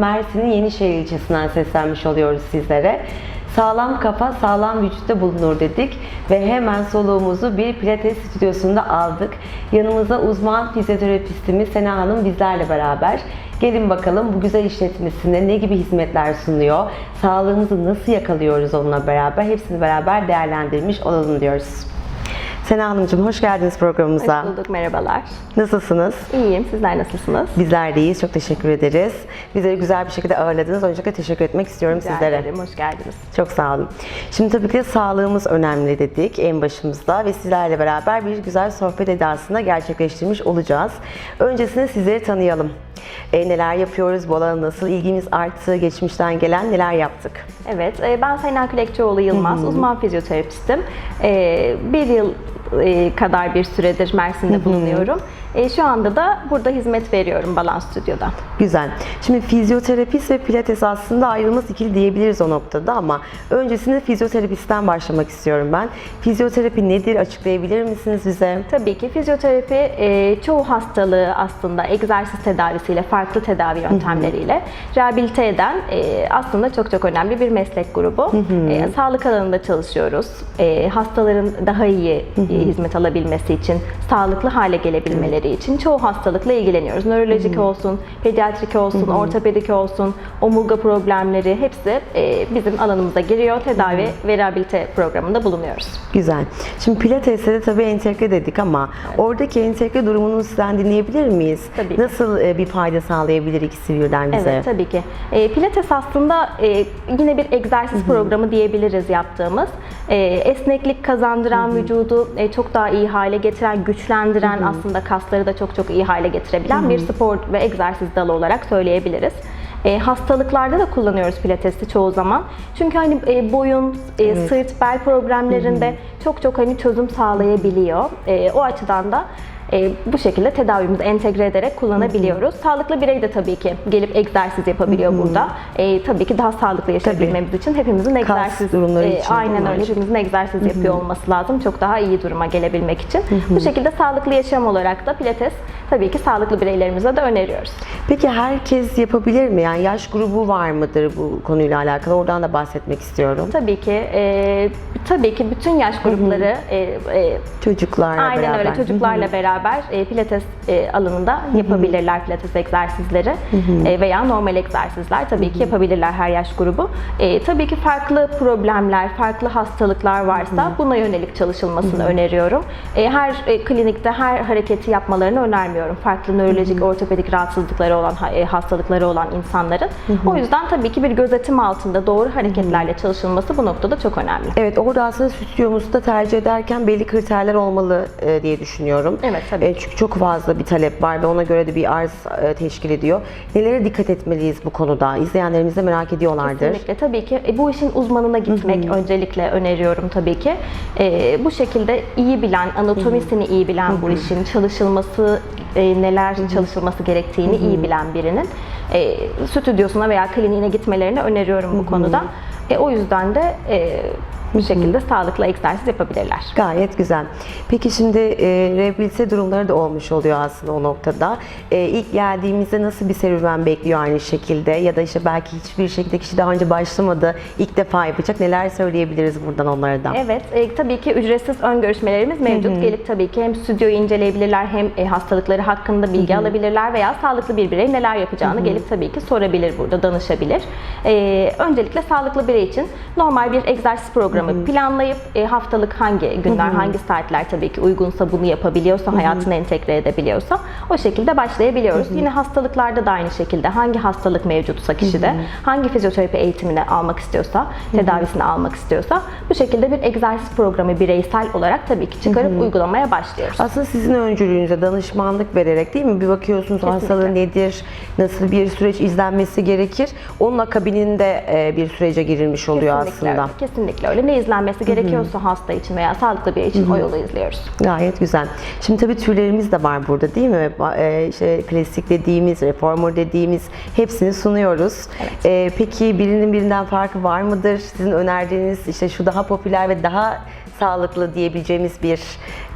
Mersin'in Yenişehir ilçesinden seslenmiş oluyoruz sizlere. Sağlam kafa sağlam vücutta bulunur dedik ve hemen soluğumuzu bir pilates stüdyosunda aldık. Yanımızda uzman fizyoterapistimiz Sena Hanım bizlerle beraber. Gelin bakalım bu güzel işletmesinde ne gibi hizmetler sunuyor, sağlığımızı nasıl yakalıyoruz onunla beraber hepsini beraber değerlendirmiş olalım diyoruz. Sena Hanımcığım hoş geldiniz programımıza. Hoş bulduk, merhabalar. Nasılsınız? İyiyim, sizler nasılsınız? Bizler de iyiyiz. Çok teşekkür ederiz. Bizleri güzel bir şekilde ağırladınız. Öncelikle teşekkür etmek istiyorum Rica sizlere. ederim, hoş geldiniz. Çok sağ olun. Şimdi tabii ki de sağlığımız önemli dedik en başımızda ve sizlerle beraber bir güzel sohbet edasında gerçekleştirmiş olacağız. Öncesinde sizleri tanıyalım. E, neler yapıyoruz, bu alana nasıl ilgimiz arttı, geçmişten gelen neler yaptık? Evet, e, ben Sena Külekçioğlu Yılmaz, uzman fizyoterapistim. E, Bir yıl kadar bir süredir Mersin'de bulunuyorum. E, Şu anda da burada hizmet veriyorum Balans Stüdyo'da. Güzel. Şimdi fizyoterapist ve pilates aslında ayrılmaz ikili diyebiliriz o noktada ama öncesinde fizyoterapistten başlamak istiyorum ben. Fizyoterapi nedir açıklayabilir misiniz bize? Tabii ki fizyoterapi e, çoğu hastalığı aslında egzersiz tedavisiyle, farklı tedavi yöntemleriyle rehabilite eden e, aslında çok çok önemli bir meslek grubu. E, sağlık alanında çalışıyoruz. E, hastaların daha iyi e, hizmet alabilmesi için, sağlıklı hale gelebilmeleri için çoğu hastalıkla ilgileniyoruz. Nörolojik olsun, pediatrik olsun, ortopedik olsun, omurga problemleri hepsi e, bizim alanımıza giriyor. Tedavi ve rehabilite programında bulunuyoruz. Güzel. Şimdi pilates'e de tabii entegre dedik ama oradaki entegre durumunu sizden dinleyebilir miyiz? Tabii. Nasıl e, bir fayda sağlayabilir ikisi birden bize? Evet tabii ki. E, Pilates aslında e, yine bir egzersiz programı diyebiliriz yaptığımız. E, esneklik kazandıran vücudu e, çok daha iyi hale getiren, güçlendiren aslında kasları da çok çok iyi hale getirebilen bir spor ve egzersiz dalı olarak söyleyebiliriz. E, hastalıklarda da kullanıyoruz pilatesi çoğu zaman. Çünkü hani e, boyun, e, sırt, bel problemlerinde çok çok hani çözüm sağlayabiliyor. E, o açıdan da e, bu şekilde tedavimizi entegre ederek kullanabiliyoruz. Sağlıklı birey de tabii ki gelip egzersiz yapabiliyor burada. E, tabii ki daha sağlıklı yaşayabilmemiz için hepimizin egzersiz e, için aynen öyle hepimizin egzersiz yapıyor olması lazım. Çok daha iyi duruma gelebilmek için. Bu şekilde sağlıklı yaşam olarak da pilates tabii ki sağlıklı bireylerimize de öneriyoruz. Peki herkes yapabilir mi? Yani yaş grubu var mıdır bu konuyla alakalı? Oradan da bahsetmek istiyorum. Tabii ki e, tabii ki bütün yaş grupları e, e, Çocuklarla Aynen beraber. öyle çocuklarla beraber e, pilates e, alanında yapabilirler pilates egzersizleri E, veya normal egzersizler tabii ki yapabilirler her yaş grubu. E, tabii ki farklı problemler, farklı hastalıklar varsa buna yönelik çalışılmasını öneriyorum. E, her e, klinikte her hareketi yapmalarını önermiyorum. Farklı nörolojik, ortopedik rahatsızlıkları olan, e, hastalıkları olan insanların. O yüzden tabii ki bir gözetim altında doğru hareketlerle çalışılması bu noktada çok önemli. Evet orada aslında stüdyomuzu da tercih ederken belli kriterler olmalı e, diye düşünüyorum. Evet, tabii. E, çünkü çok fazla bir talep var ve ona göre de bir arz teşkil ediyor. Nelere dikkat etmeliyiz bu konuda? İzleyenlerimiz de merak ediyorlardır. Kesinlikle tabii ki e, bu işin uzmanına gitmek öncelikle öneriyorum tabii ki. E, bu şekilde iyi bilen, anatomisini iyi bilen bu işin çalışılması, e, neler çalışılması gerektiğini iyi bilen birinin e, stüdyosuna veya kliniğine gitmelerini öneriyorum bu konuda. E, o yüzden de e, bu şekilde sağlıklı egzersiz yapabilirler. Gayet güzel. Peki şimdi e, rehabilite durumları da olmuş oluyor aslında o noktada. E, ilk geldiğimizde nasıl bir serüven bekliyor aynı şekilde ya da işte belki hiçbir şekilde kişi daha önce başlamadı, ilk defa yapacak. Neler söyleyebiliriz buradan onlara da? Evet, e, tabii ki ücretsiz ön görüşmelerimiz mevcut. Gelip tabii ki hem stüdyoyu inceleyebilirler hem e, hastalıkları hakkında bilgi alabilirler veya sağlıklı bir birey neler yapacağını gelip tabii ki sorabilir burada, danışabilir. E, öncelikle sağlıklı birey için normal bir egzersiz programı planlayıp e, haftalık hangi günler, hangi saatler tabii ki uygunsa bunu yapabiliyorsa, hayatına entegre edebiliyorsa o şekilde başlayabiliyoruz. Yine hastalıklarda da aynı şekilde hangi hastalık mevcutsa kişide, hangi fizyoterapi eğitimini almak istiyorsa, tedavisini almak istiyorsa bu şekilde bir egzersiz programı bireysel olarak tabii ki çıkarıp uygulamaya başlıyoruz. Aslında sizin öncülüğünüzde danışmanlık vererek değil mi? Bir bakıyorsunuz hastalığı nedir, nasıl bir süreç izlenmesi gerekir. Onun akabininde e, bir sürece girilmiş oluyor Kesinlikle aslında. öyle. Kesinlikle öyle. Ne izlenmesi gerekiyorsa hasta için veya sağlıklı bir için o yolu izliyoruz. Gayet güzel. Şimdi tabii türlerimiz de var burada değil mi? Ba- e, işte klasik dediğimiz, reformer dediğimiz hepsini sunuyoruz. E, peki birinin birinden farkı var mıdır? Sizin önerdiğiniz işte şu daha popüler ve daha sağlıklı diyebileceğimiz bir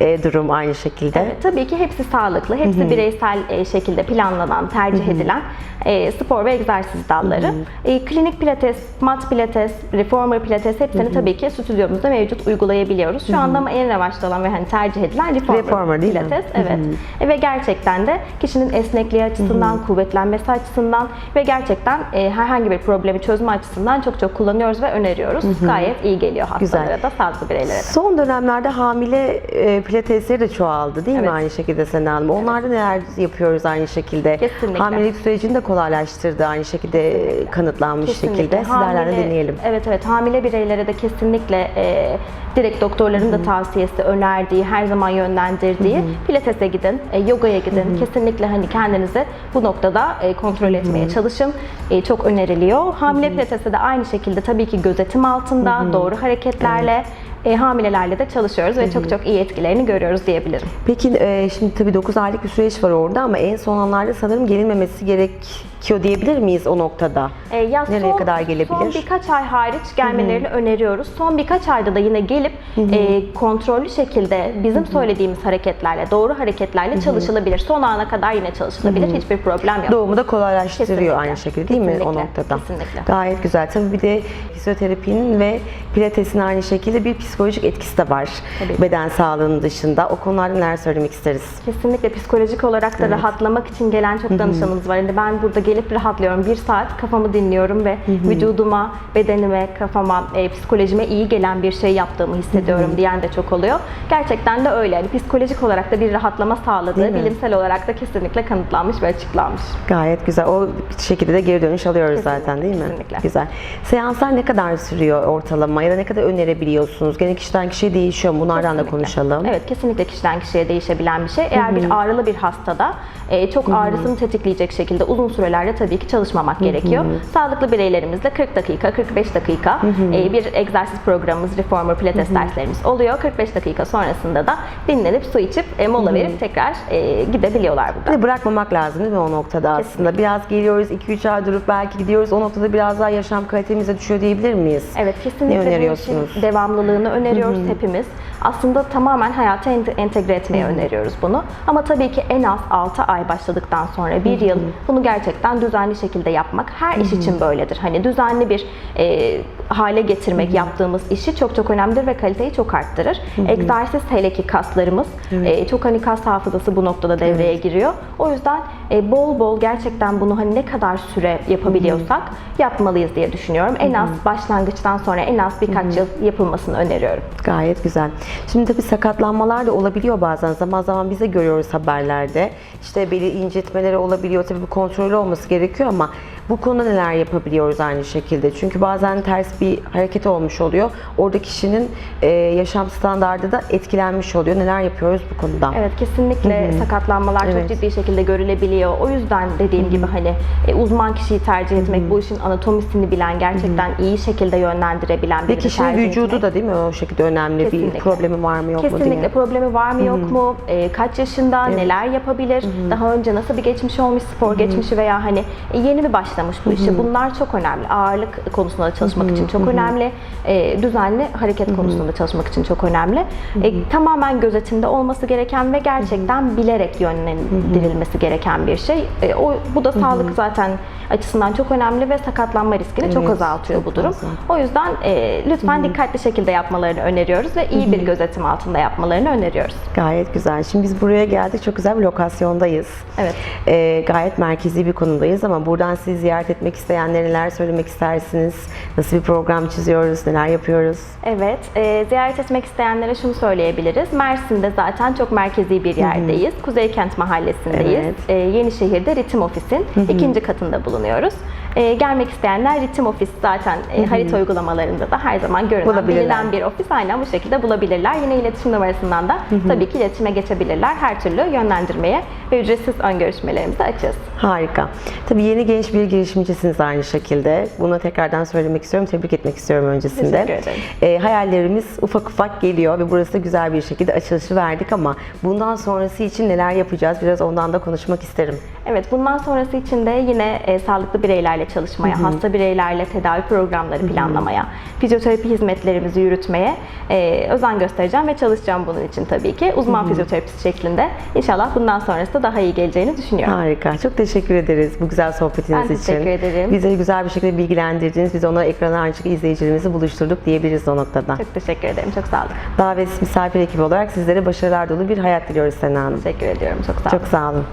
e, durum aynı şekilde. Evet, tabii ki hepsi sağlıklı, hepsi bireysel e, şekilde planlanan, tercih edilen e, spor ve egzersiz dalları. E, klinik pilates, mat pilates, reformer pilates hepsini tabii ki stüdyomuzda mevcut uygulayabiliyoruz. Şu anda ama en revaçta olan ve hani tercih edilen reformer, Reformer değil mi? pilates. Evet. E, ve gerçekten de kişinin esnekliği açısından, kuvvetlenmesi açısından ve gerçekten e, herhangi bir problemi çözme açısından çok çok kullanıyoruz ve öneriyoruz. Gayet iyi geliyor hastalara Güzel. da, sağlıklı bireylere de. Son dönemlerde hamile e, pilatesleri de çoğaldı değil mi Evet. aynı şekilde Sena Hanım? Onlarda neler yapıyoruz aynı şekilde? Kesinlikle. Hamilelik sürecini de kolaylaştırdı aynı şekilde kanıtlanmış Kesinlikle. şekilde. Sizlerden de Hamile- dinleyelim. Evet evet hamile bireylere de kesinlikle e, direkt doktorların da tavsiyesi, önerdiği, her zaman yönlendirdiği pilatese gidin, e, yogaya gidin. Kesinlikle hani kendinizi bu noktada e, kontrol etmeye çalışın. E, çok öneriliyor. Hamile pilatese de aynı şekilde tabii ki gözetim altında, doğru hareketlerle e, hamilelerle de çalışıyoruz ve çok çok iyi etkilerini görüyoruz diyebilirim. Peki e, şimdi tabii 9 aylık bir süreç var orada ama en son anlarda sanırım gelinmemesi gerekiyor diyebilir miyiz o noktada? E, ya Nereye son, kadar gelebilir? Son birkaç ay hariç gelmelerini öneriyoruz. Son birkaç ayda da yine gelip e, kontrollü şekilde bizim söylediğimiz hareketlerle, doğru hareketlerle çalışılabilir. Son ana kadar yine çalışılabilir. Hiçbir problem yok. Doğumu da kolaylaştırıyor Kesinlikle. aynı şekilde değil mi o Kesinlikle. noktada? Kesinlikle. Gayet güzel. Tabii bir de fizyoterapinin ve pilatesin aynı şekilde bir psikolojik etkisi de var. Tabii. Beden sağlığının dışında. O konularda neler söylemek isteriz? Kesinlikle psikolojik olarak da rahatlamak için gelen çok danışanımız var. Yani ben burada gelip rahatlıyorum. Bir saat kafamı dinliyorum ve vücuduma, bedenime, kafama, e, psikolojime iyi gelen bir şey yaptığımı hissediyorum diyen de çok oluyor. Gerçekten de öyle. Yani psikolojik olarak da bir rahatlama sağladığı, bilimsel olarak da kesinlikle kanıtlanmış ve açıklanmış. Gayet güzel. O şekilde de geri dönüş alıyoruz Kesinlikle, zaten değil mi? kesinlikle. Güzel. Seanslar ne kadar sürüyor ortalama ya da ne kadar önerebiliyorsunuz? Gene kişiden kişiye değişiyor. Bunlardan da Kesinlikle. konuşalım. Evet kesinlikle kişiden kişiye değişebilen bir şey. Eğer bir ağrılı bir hastada e, çok ağrısını tetikleyecek şekilde uzun sürelerde tabii ki çalışmamak gerekiyor. Sağlıklı bireylerimizle 40 dakika, 45 dakika e, bir egzersiz programımız, reformer pilates derslerimiz oluyor. 45 dakika sonrasında da dinlenip su içip e, mola verip tekrar e, gidebiliyorlar Bir burada. de bırakmamak lazım değil mi o noktada aslında? Biraz geliyoruz 2-3 ay durup belki gidiyoruz. O noktada biraz daha yaşam kalitemize düşüyor diyebilir miyiz? Evet kesinlikle Ne öneriyorsunuz? devamlılığını öneriyoruz hepimiz. Aslında tamamen hayata ente- entegre etmeye öneriyoruz bunu. Ama tabii ki en az 6 ay başladıktan sonra bir yıl bunu gerçekten düzenli şekilde yapmak her iş için böyledir. Hani düzenli bir e, hale getirmek yaptığımız işi çok çok önemlidir ve kaliteyi çok arttırır. Egzersiz hele ki kaslarımız e, çok hani kas hafızası bu noktada devreye giriyor. O yüzden e, bol bol gerçekten bunu hani ne kadar süre yapabiliyorsak yapmalıyız diye düşünüyorum. En az başlangıçtan sonra en az birkaç yıl yapılmasını öneriyorum. Gayet güzel. Şimdi tabii sakatlanmalar da olabiliyor bazen. Zaman zaman biz de görüyoruz haberlerde. İşte beli incitmeleri olabiliyor. Tabii bu kontrollü olması gerekiyor ama bu konuda neler yapabiliyoruz aynı şekilde? Çünkü bazen ters bir hareket olmuş oluyor. Orada kişinin e, yaşam standardı da etkilenmiş oluyor. Neler yapıyoruz bu konuda? Evet kesinlikle sakatlanmalar Evet. çok ciddi şekilde görülebiliyor. O yüzden dediğim gibi hani e, uzman kişiyi tercih etmek, bu işin anatomisini bilen, gerçekten iyi şekilde yönlendirebilen birini kişinin tercih vücudu etmek. da değil mi o şekilde önemli? Kesinlikle. Bir problemi var mı yok mu Kesinlikle problemi var mı yok mu? E, kaç yaşında? Neler yapabilir? Daha önce nasıl bir geçmiş olmuş? Spor geçmişi veya hani e, yeni mi başlamış bu işe? Bunlar çok önemli. Ağırlık konusunda da çalışmak için çok önemli. E, düzenli hareket konusunda da çalışmak için çok önemli. E, tamamen gözetimde olması gereken ve gerçekten bilerek yönlendirilmesi gereken bir şey. E, o bu da sağlık zaten açısından çok önemli ve sakatlanma riskini çok Evet, azaltıyor çok bu durum. fazla. O yüzden e, lütfen dikkatli şekilde yapmalarını öneriyoruz ve iyi bir gözetim altında yapmalarını öneriyoruz. Gayet güzel. Şimdi biz buraya geldik. Çok güzel bir lokasyondayız. Evet. Ee, gayet merkezi bir konumdayız ama buradan sizi ziyaret etmek isteyenlere neler söylemek istersiniz? Nasıl bir program çiziyoruz? Neler yapıyoruz? Evet, e, ziyaret etmek isteyenlere şunu söyleyebiliriz. Mersin'de zaten çok merkezi bir yerdeyiz. Kuzeykent Mahallesi'ndeyiz. Evet. E, Yenişehir'de Ritim Ofis'in ikinci katında bulunuyoruz. E, gelmek isteyenler Ritim Ofis zaten e, harita uygulamalarında da her zaman görünen, bilinen bir ofis. Aynen bu şekilde bulabilirler. Yine iletişim numarasından da tabii ki iletişime geçebilirler. Her türlü yönlendirmeye ve ücretsiz ön görüşmelerimizi açığız. Harika. Tabii yeni genç bir girişimcisiniz aynı şekilde. Bunu tekrardan söylemek istiyorum. Tebrik etmek istiyorum öncesinde. Teşekkür ederim. Ee, hayallerimiz ufak ufak geliyor ve burası güzel bir şekilde açılışı verdik ama bundan sonrası için neler yapacağız? Biraz ondan da konuşmak isterim. Evet, bundan sonrası için de yine e, sağlıklı bireylerle bireylerle çalışmaya, hasta bireylerle tedavi programları planlamaya, fizyoterapi hizmetlerimizi yürütmeye e, özen göstereceğim ve çalışacağım bunun için tabii ki. Uzman fizyoterapist şeklinde. İnşallah bundan sonrası da daha iyi geleceğini düşünüyorum. Harika. Çok teşekkür ederiz bu güzel sohbetiniz Ben için. teşekkür ederim. Bizi güzel bir şekilde bilgilendirdiniz. Biz ona ekrana açık izleyicilerimizi buluşturduk diyebiliriz o noktada. Çok teşekkür ederim. Çok sağ olun. Davetsiz misafir ekibi olarak sizlere başarılar dolu bir hayat diliyoruz Sena Hanım. Teşekkür ediyorum. Çok sağ olun. Çok sağ olun.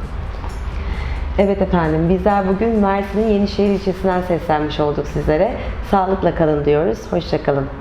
Evet efendim, bizler bugün Mersin'in Yenişehir ilçesinden seslenmiş olduk sizlere. Sağlıkla kalın diyoruz. Hoşçakalın.